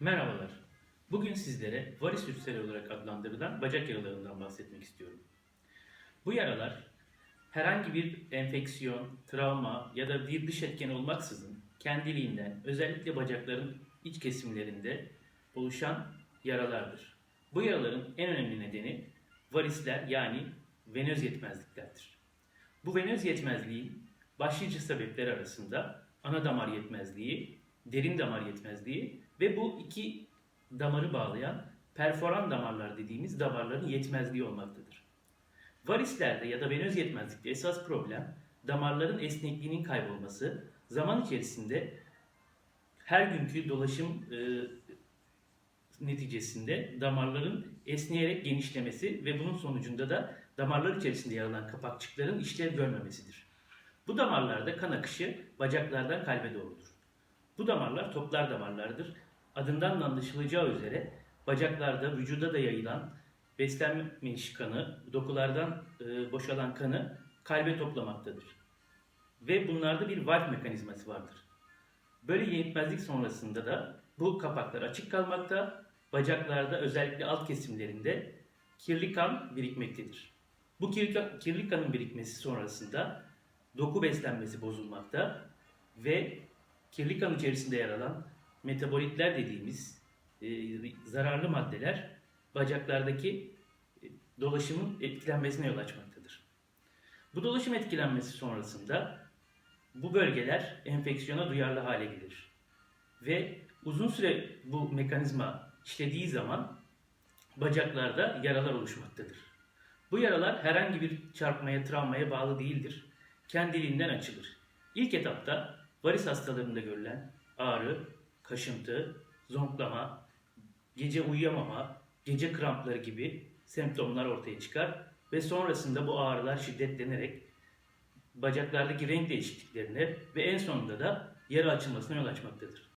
Merhabalar. Bugün sizlere varis ülseri olarak adlandırılan bacak yaralarından bahsetmek istiyorum. Bu yaralar herhangi bir enfeksiyon, travma ya da bir dış etken olmaksızın kendiliğinden özellikle bacakların iç kesimlerinde oluşan yaralardır. Bu yaraların en önemli nedeni varisler yani venöz yetmezliklerdir. Bu venöz yetmezliğin başlıca sebepleri arasında ana damar yetmezliği, derin damar yetmezliği ve bu iki damarı bağlayan perforan damarlar dediğimiz damarların yetmezliği olmaktadır. Varislerde ya da venöz yetmezlikte esas problem damarların esnekliğinin kaybolması, zaman içerisinde her günkü dolaşım e, neticesinde damarların esneyerek genişlemesi ve bunun sonucunda da damarlar içerisinde yer alan kapakçıkların işlev görmemesidir. Bu damarlarda kan akışı bacaklardan kalbe doğrudur. Bu damarlar toplar damarlardır. Adından da anlaşılacağı üzere bacaklarda vücuda da yayılan beslenmiş kanı, dokulardan e, boşalan kanı kalbe toplamaktadır. Ve bunlarda bir valve mekanizması vardır. Böyle yetmezlik sonrasında da bu kapaklar açık kalmakta, bacaklarda özellikle alt kesimlerinde kirli kan birikmektedir. Bu kirli kanın birikmesi sonrasında doku beslenmesi bozulmakta ve kirli kan içerisinde yer alan metabolitler dediğimiz e, zararlı maddeler bacaklardaki e, dolaşımın etkilenmesine yol açmaktadır. Bu dolaşım etkilenmesi sonrasında bu bölgeler enfeksiyona duyarlı hale gelir. Ve uzun süre bu mekanizma işlediği zaman bacaklarda yaralar oluşmaktadır. Bu yaralar herhangi bir çarpmaya, travmaya bağlı değildir. Kendiliğinden açılır. İlk etapta varis hastalarında görülen ağrı, kaşıntı, zonklama, gece uyuyamama, gece krampları gibi semptomlar ortaya çıkar ve sonrasında bu ağrılar şiddetlenerek bacaklardaki renk değişikliklerine ve en sonunda da yara açılmasına yol açmaktadır.